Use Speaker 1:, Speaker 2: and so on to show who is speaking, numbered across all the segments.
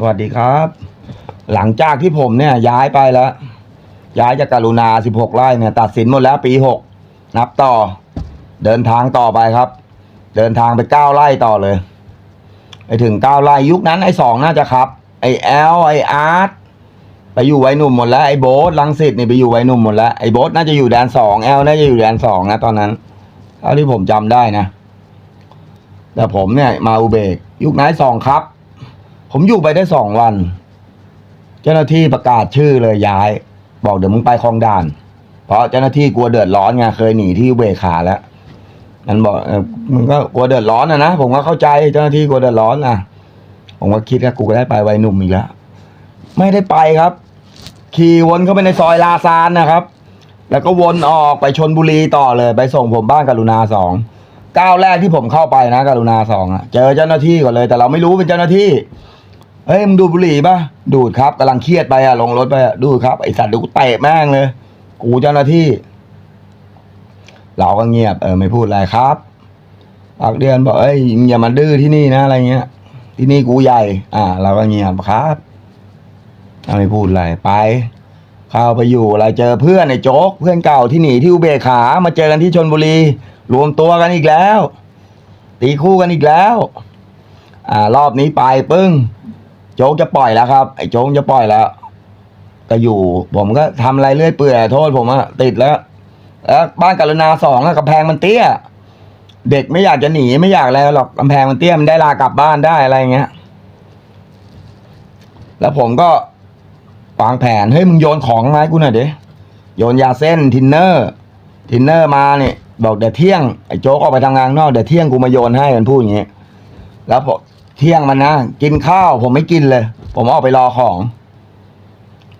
Speaker 1: สวัสดีครับ หลังจากที่ผมเนี่ย ย้ายไปแล้ว ย้ายจากการุณา16ไร่เนี่ย ตัดสินหมดแล้วปี6นับต่อ เดินทางต่อไปครับ เดินทางไป9ไร่ต่อเลย ไปถึง9ไร่ยุคนั้นไอ้สองน่าจะครับ ไอ้แอลไอ้อาร์ตไปอยู่ไว้หนุ่มหมดแล้วไอ้โบ๊ทลังสิตนี่ไปอยู่ไว้หนุ่มหมดแล้วไอ้โบ๊ทน่าจะอยู่แดนสองแอลน่าจะอยู่แดนสองนะตอนนั้นเท่าที่ผมจำได้นะ แต่ผมเนี่ยมาอุเบก ยุคนั้นสองครับ ผมอยู่ไปได้สองวัน เจ้าหน้าที่ประกาศชื่อเลยย้าย บอกเดี๋ยวมึงไปคลองด่าน เพราะเจ้าหน้าที่กลัวเดือดร้อนไงเคยหนีที่เบกขาแล้วมันบอกมึงก็กลัวเดือดร้อนนะนะผมก็เข้าใจเจ้าหน้าที่กลัวเดือดร้อนนะผมก็คิดว่ากูก็ได้ไปวัยหนุ่มอีกแล้วไม่ได้ไปครับ ขี่วนเข้าไปในซอยลาซานนะครับ แล้วก็วนออกไปชนบุรีต่อเลย ไปส่งผมบ้านกรุณาสองก้าวแรกที่ผมเข้าไปนะกรุณาสองอะเจอเจ้าหน้าที่ก่อนเลย แต่เราไม่รู้เป็นเจ้าหน้าที่ เฮ้ยมึงดูดบุหรี่ปะดูดครับกำลังเครียดไปอะลงรถไปอะดูดครับไอสัตว์เดี๋ยวกูเตะแม่งเลย กูเจ้าหน้าที่ เราก็เงียบเออไม่พูดอะไรครับปักเดือนบอกเอ้ยอย่ามาดื้อที่นี่นะอะไรเงี้ย ที่นี่กูใหญ่ อ่า เราก็เงียบครับเราไม่พูดอะไรไปเข้าไปอยู่อะไรเจอเพื่อนไอ้โจ๊กเพื่อนเก่าที่หนีที่อุเบกขามาเจอกันที่ชนบุรี รวมตัวกันอีกแล้ว ตีคู่กันอีกแล้ว อ่ารอบนี้ไปปึ้ง โจ๊กจะปล่อยแล้วครับ ไอ้โจ๊กจะปล่อยแล้ว ก็อยู่ ผมก็ทำอะไรเรื่อยเปื่อยโทษผมอะติดแล้วแล้วบ้านกรุณาสองอะกำแพงมันเตี้ย เด็กไม่อยากจะหนีไม่อยากอะไรหรอกกำแพงมันเตี้ยมันได้ลากลับบ้านได้อะไรเงี้ย แล้วผมก็วางแผนเฮ้ยมึงโยนของมาให้กูหน่อยดิโยนยาเส้นทินเนอร์ ทินเนอร์มาเนี่ยบอกเดี๋ยวเที่ยงไอ้โจ๊กออกไปทำงานนอกเดี๋ยวเที่ยงกูมาโยนให้มันพูดอย่างเงี้ยแล้วพอ เที่ยงมันนะกินข้าวผมไม่กินเลย ผมออกไปรอของ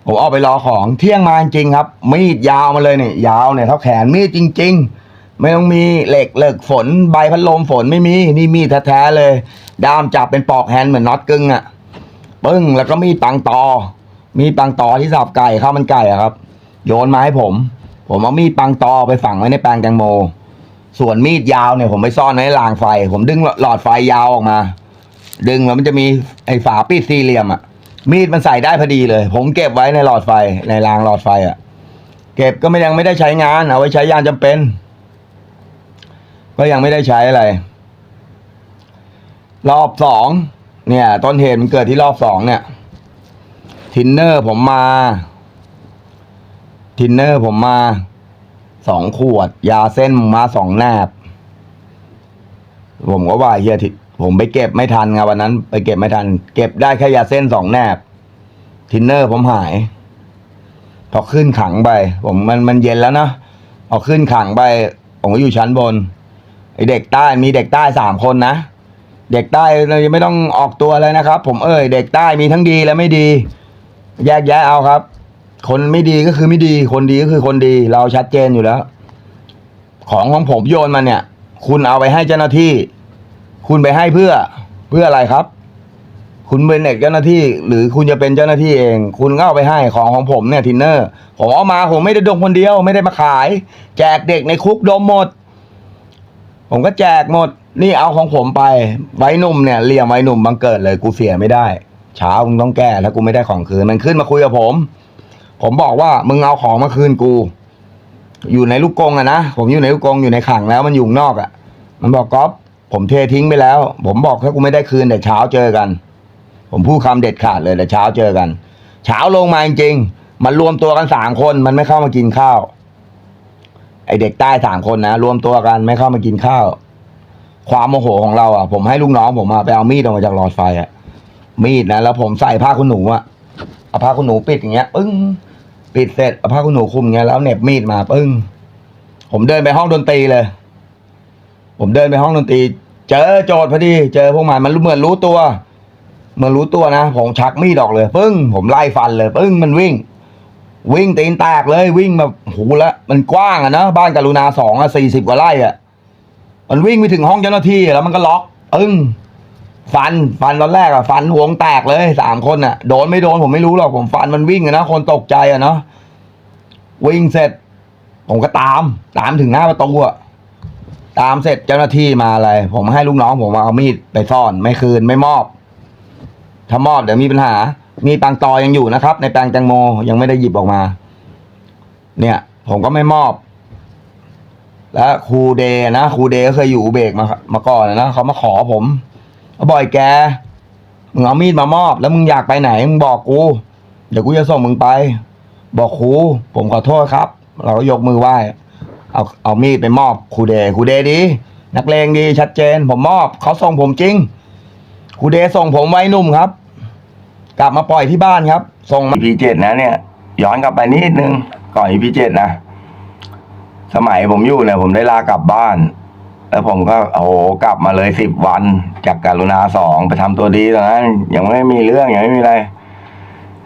Speaker 1: ผมออกไปรอของ เที่ยงมาจริงครับ มีดยาวมาเลยเนี่ยยาวเนี่ยเท่าแขนมีดจริง ๆ ไม่ต้องมีเหล็กเหล็กฝนใบพัดลมฝนไม่มีนี่มีดแท้ๆเลย ด้ามจับเป็นปอกแฮนด์เหมือนน็อตกึ่งอะ่ะปึ้งแล้วก็มีดปังตอ มีดปังตอที่สับไก่ข้าวมันไก่อะครับ โยนมาให้ผม ผมเอามีดปังตอไปฝังไว้ในแปลงแตงโม ส่วนมีดยาวเนี่ยผมไปซ่อนไว้ในรางไฟ ผมดึงหลอดไฟยาวออกมา ดึงแล้วมันจะมีไอ้ฝาปิดสี่เหลี่ยมอะมีดมันใส่ได้พอดีเลย ผมเก็บไว้ในหลอดไฟในรางหลอดไฟอะเก็บก็ไม่ยังไม่ได้ใช้งาน เอาไว้ใช้ยามจำเป็น ก็ยังไม่ได้ใช้อะไร รอบสองเนี่ย ต้นเหตุมันเกิดที่รอบสองเนี่ยทินเนอร์ผมมา ทินเนอร์ผมมาสองขวด ยาเส้นมาสองแนบ ผมก็ว่าเฮียทิ ผมไปเก็บไม่ทันไงวันนั้น ไปเก็บไม่ทัน เก็บได้แค่ยาเส้นสองแนบ ทินเนอร์ผมหาย พอขึ้นขังไป ผมมันมันเย็นแล้วนะพอขึ้นขังไป ผมก็อยู่ชั้นบนไอเด็กใต้มีเด็กใต้สามคนนะเด็กใต้ยังไม่ต้องออกตัวเลยนะครับ ผมเอ่ยเด็กใต้มีทั้งดีและไม่ดี แยกแยะเอาครับ คนไม่ดีก็คือไม่ดี คนดีก็คือคนดี เราชัดเจนอยู่แล้ว ของของผมโยนมาเนี่ย คุณเอาไปให้เจ้าหน้าที่ คุณไปให้เพื่อเพื่ออะไรครับ คุณเป็นเด็กเจ้าหน้าที่ หรือคุณจะเป็นเจ้าหน้าที่เอง คุณก็เอาไปให้ของของผมเนี่ยทินเนอร์ผมเอามาผมไม่ได้ดมคนเดียว ไม่ได้มาขาย แจกเด็กในคุกดมหมด ผมก็แจกหมด นี่เอาของผมไป ไว้หนุ่มเนี่ยเลี่ยมไว้หนุ่มบังเกิดเลย กูเสียไม่ได้เช้ามึงต้องแก้ถ้ากูไม่ได้ของคืนมันขึ้นมาคุยกับผม ผมบอกว่ามึงเอาของมาคืนกู อยู่ในลูกกงอะนะผมอยู่ในลูกกงอยู่ในขังแล้วมันอยู่นอกอะมันบอกก๊อฟ ผมเททิ้งไปแล้ว ผมบอกถ้ากูไม่ได้คืนเดี๋ยวเช้าเจอกัน ผมพูดคำเด็ดขาดเลยเดี๋ยวเช้าเจอกัน เช้าลงมาจริงๆมันรวมตัวกันสามคน มันไม่เข้ามากินข้าว ไอเด็กใต้สามคนนะรวมตัวกันไม่เข้ามากินข้าว ความโมโหของเราอะ ผมให้ลูกน้องผมมาไปเอามีดออกมาจากหลอดไฟอะ มีดนะแล้วผมใส่ผ้าขนหนูอะเอาผ้าขนหนูปิดอย่างเงี้ย ปึ้งปิดเสร็จเอาผ้าขนหนูคลุมอย่างเงี้ยแล้วเหน็บมีดมาปึ้งผมเดินไปห้องดนตรีเลย ผมเดินไปห้องดนตรี เจอโจทย์พอดี เจอพวกมันมันเหมือนรู้ตัวเหมือนรู้ตัวนะ ผมชักมีดออกเลย ปึ้ง ผมไล่ฟันเลย ปึ้ง มันวิ่ง วิ่งตีนแตกเลย วิ่งแบบหแล้วมันกว้างอะนะบ้านกรุณาสองอะสี่สิบกว่าไร่อะมันวิ่งไปถึงห้องเจ้าหน้าที่แล้วมันก็ล็อกปึ้งฟันฟันตอนแรกอะฟันวงแตกเลยสามคนอะโดนไม่โดนผมไม่รู้หรอกผมฟันมันวิ่งอะนะคนตกใจอะเนาะวิ่งเสร็จ ผมก็ตาม ตามถึงหน้าประตูอะ ตามเสร็จเจ้าหน้าที่มาอะไร ผมให้ลูกน้องผมมาเอามีดไปซ่อนไม่คืนไม่มอบ ถ้ามอบเดี๋ยวมีปัญหา มีปังตอยังอยู่นะครับ ในแปลงแตงโมยังไม่ได้หยิบออกมา เนี่ย ผมก็ไม่มอบ แล้วครูเดนะครูเดก็เคยอยู่อุเบกมามาก่อนนะเขามาขอผมเขาบอกไอ้แกมึงเอามีดมามอบ แล้วมึงอยากไปไหนมึงบอกกู เดี๋ยวกูจะส่งมึงไป บอกครูผมขอโทษครับ เราก็ยกมือไหว้ เอาเอามีดไปมอบครูเดครูเดดี นักเลงดีชัดเจน ผมมอบเขาส่งผมจริงครูเดส่งผมไว้หนุ่มครับ กลับมาปล่อยที่บ้านครับ ส่งมาพีเจ็ดนะเนี่ย ย้อนกลับไปนิดนึง ก่อนอีพีเจ็ดนะ สมัยผมอยู่เนี่ยผมได้ลากลับบ้าน แล้วผมก็โอ้โหกลับมาเลยสิบวัน จากการุณาสองไปทำตัวดีตอนนั้นยังไม่มีเรื่องยังไม่มีอะไร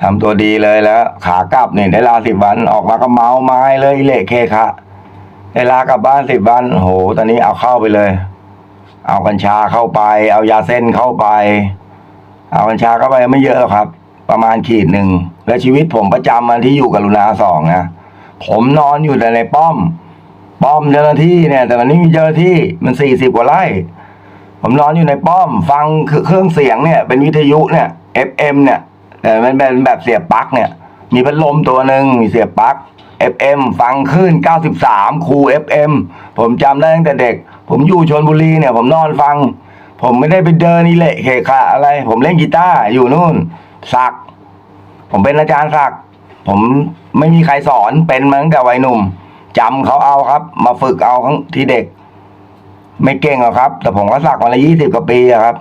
Speaker 1: ทำตัวดีเลยแล้ว ขากลับเนี่ยได้ลาสิบวันออกมาก็เมาไม้เลยเละเคคะ ได้ลากลับบ้านสิบวันโห ตอนนี้เอาเข้าไปเลย เอากัญชาเข้าไป เอายาเส้นเข้าไป เอากัญชาเข้าไปไม่เยอะหรอกครับ ประมาณขีดหนึ่ง แล้วชีวิตผมประจำมันที่อยู่กับลุนาสองนะผมนอนอยู่แต่ในป้อม ป้อมเจ้าหน้าที่เนี่ย แต่มันไม่มีเจ้าหน้าที่มันสี่สิบกว่าไร่ผมนอนอยู่ในป้อม ฟังเครื่องเสียงเนี่ย เป็นวิทยุเนี่ย FM เนี่ยแต่มันเป็นแบบเสียบปลั๊กเนี่ย มีพัดลมตัวหนึ่งมีเสียบปลั๊ก FM ฟังคลื่น93คู FM ผมจำได้ตั้งแต่เด็ก ผมอยู่ชนบุรีเนี่ย ผมนอนฟัง ผมไม่ได้ไปเดินนี่เละเคคะอะไร ผมเล่นกีตาร์อยู่นู่น สัก ผมเป็นอาจารย์สัก ผมไม่มีใครสอนเป็นมาตั้งแต่วัยหนุ่มจำเขาเอาครับ มาฝึกเอาทั้งที่เด็ก ไม่เก่งหรอกครับ แต่ผมก็สักมาละยี่สิบกว่าปีครับ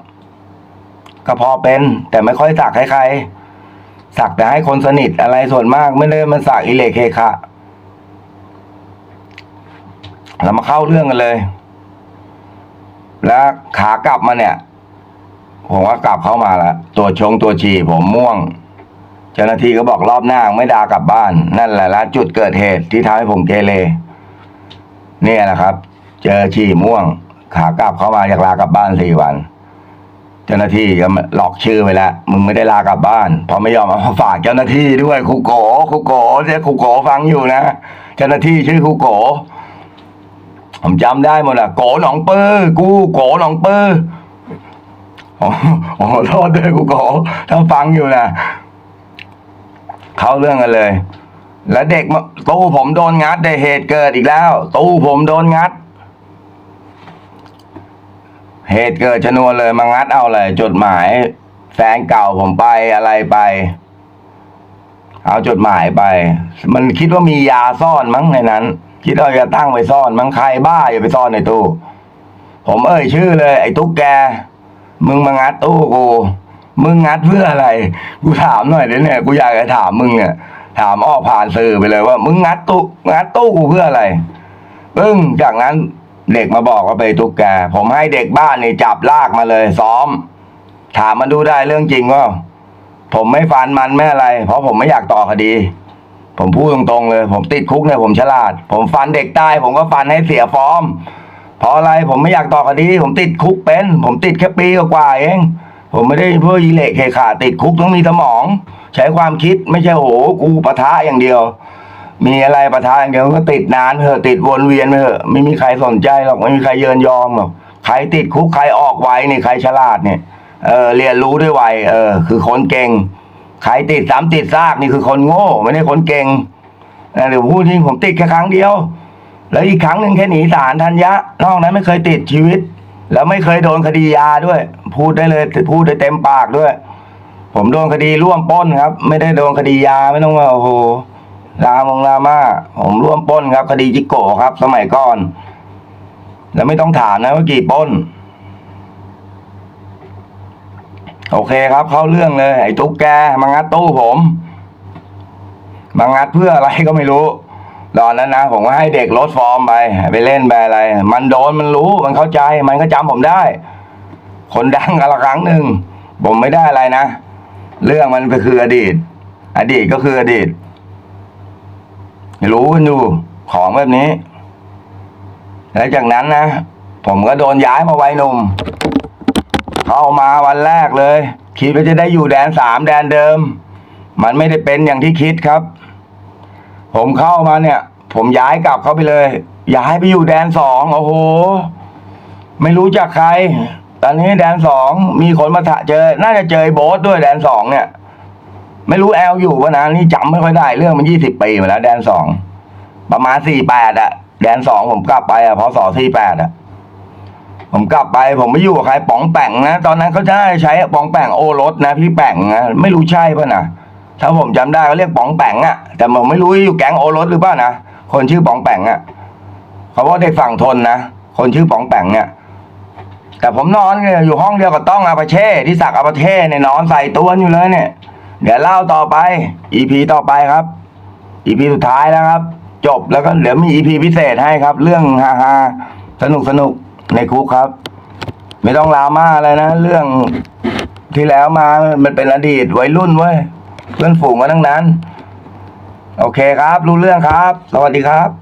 Speaker 1: ก็พอเป็น แต่ไม่ค่อยสักให้ใครสักแต่ให้คนสนิทอะไรส่วนมากไม่ได้มันสักอิเลเคคะ เรามาเข้าเรื่องกันเลย แล้วขากลับมาเนี่ย ผมก็กลับเข้ามาล้วตัวชงตัวฉี่ผมม่วง เจ้าหน้าที่ก็บอกรอบหน้าไม่ด่ากลับบ้าน นั่นแหละละจุดเกิดเหตุที่ทำให้ผมเกเรเนี่ยนะครับ เจอฉี่ม่วง ขากลับเข้ามาอยากลากลับบ้านสี่วัน เจ้าหน้าที่ก็หลอกชื่อไปแล้วมึงไม่ได้ลากลับบ้านเพราะไม่ยอมเอาฝากเจ้าหน้าที่ด้วยครูโกครูโกเจ้าครูโกฟังอยู่นะ เจ้าหน้าที่ชื่อครูโก ผมจำได้หมดอะโกหนองปื้อกูโกหนองปื้ออ๋ออ๋อโทษด้วยกูโกถ้าฟังอยู่นะเข้าเรื่องกันเลย แล้วเด็กตู้ผมโดนงัดได้เหตุเกิดอีกแล้ว ตู้ผมโดนงัด เหตุเกิดชนวนเลยมางัดเอาเลยจดหมาย แฟนเก่าผมไปอะไรไปเอาจดหมายไป มันคิดว่ามียาซ่อนมั้งในนั้น คิดว่าจะตั้งไว้ซ่อนมังใครบ้าอย่าไปซ่อนในตู้ผมเอ่ยชื่อเลย ไอ้ตุ๊กแก มึงมางัดตู้กูมึงงัดเพื่ออะไร กูถามหน่อยเดี๋ยวเนี่ยกูอยากจะถามมึงเนี่ยถามอ้อผ่านสื่อไปเลยว่า มึงงัดตู้งัดตู้กูเพื่ออะไรปึ้งจากนั้นเด็กมาบอกว่าไปตุ๊กแก ผมให้เด็กบ้านนี่จับลากมาเลย ซ้อม ถามมันดูได้เรื่องจริงว่าผมไม่ฟันมันไม่อะไร เพราะผมไม่อยากต่อคดี ผมพูดตรงๆเลย ผมติดคุกเนี่ยผมฉลาด ผมฟันเด็กตายผมก็ฟันให้เสียฟอร์มเพราะอะไรผมไม่อยากต่อคดี ผมติดคุกเป็น ผมติดแค่ปีกว่าเอง ผมไม่ได้เพื่อยีเละเคขาติดคุกต้องมีสมอง ใช้ความคิดไม่ใช่โหกูปะทะอย่างเดียว มีอะไรปะทะอย่างเดียวก็ติดนานเถอะติดวนเวียนเถอะไม่มีใครสนใจหรอกไม่มีใครเยินยอมหรอกใครติดคุกใครออกไวนี่ใครฉลาดเนี่ยเออเรียนรู้ด้วยไวเออ คือคนเก่ง ใครติดซ้ำติดซากนี่คือคนโง่ ไม่ได้คนเก่งนะเดี๋ยวพูดที่ผมติดแค่ครั้งเดียว แล้วอีกครั้งหนึ่งแค่หนีสารทันยะนอกนั้นไม่เคยติดชีวิต แล้วไม่เคยโดนคดียาด้วย พูดได้เลยพูดได้เต็มปากด้วย ผมโดนคดีร่วมป้นครับ ไม่ได้โดนคดียาไม่ต้องว่าโอ้โหลามงลามาผมร่วมป้นครับ คดีจิโกะครับ สมัยก่อน แล้วไม่ต้องถามนะว่ากี่ป้น โอเคครับเข้าเรื่องเลย ไอ้ตุ๊กแกมางัดตู้ผมมางัดเพื่ออะไรก็ไม่รู้ตอนนั้นนะผมก็ให้เด็กลดฟอร์มไป ไปเล่นไปอะไร มันโดนมันรู้มันเข้าใจมันก็จำผมได้ คนดังกันละครั้งหนึ่งผมไม่ได้อะไรนะ เรื่องมันก็คืออดีต อดีตก็คืออดีต รู้กันอยู่ของแบบนี้ แล้วจากนั้นนะผมก็โดนย้ายมาไว้หนุ่ม เข้ามาวันแรกเลย คิดว่าจะได้อยู่แดนสามแดนเดิม มันไม่ได้เป็นอย่างที่คิดครับ ผมเข้ามาเนี่ย ผมย้ายกลับเข้าไปเลย ย้ายไปอยู่แดนสองโอ้โห ไม่รู้จักใคร ตอนนี้แดนสองมีคนมาถะเจอ น่าจะเจอโบ๊ทด้วยแดนสองเนี่ย ไม่รู้แอลอยู่ปะนะนี่จำไม่ค่อยได้ เรื่องมันยี่สิบปีมาแล้ว แดนสองประมาณสี่แปดอะแดนสองผมกลับไปอะพศสี่แปดอะ ผมกลับไปผมไม่อยู่กับใครป๋องแป่งนะตอนนั้นเขาจะใช้ป๋องแป่งโอรสนะพี่แป่งนะไม่รู้ใช่ปะนะถ้าผมจำได้เขาเรียกป๋องแป่งอะแต่ผมไม่รู้อยู่แก๊งโอรสหรือเปล่านะคนชื่อป๋องแป่งอะเขาว่าได้ฝั่งทนนะคนชื่อป๋องแป่งเนี่ยแต่ผมนอนอยู่ห้องเดียวกับต้องอาปาเช่ที่สักอาปาเช่เนี่ยนอนใส่ตัวอยู่เลยเนี่ย เดี๋ยวเล่าต่อไป EP ต่อไปครับ EP สุดท้ายแล้วครับ จบแล้วก็เดี๋ยวมี EP พิเศษให้ครับ เรื่องฮาฮาสนุกสนุก ในคุกครับ ไม่ต้องลาม่าอะไรนะ เรื่องที่แล้วมามันเป็นอดีตวัยรุ่นเว้ยเพื่อนฝูงมาทั้งนั้น โอเคครับ รู้เรื่องครับ สวัสดีครับ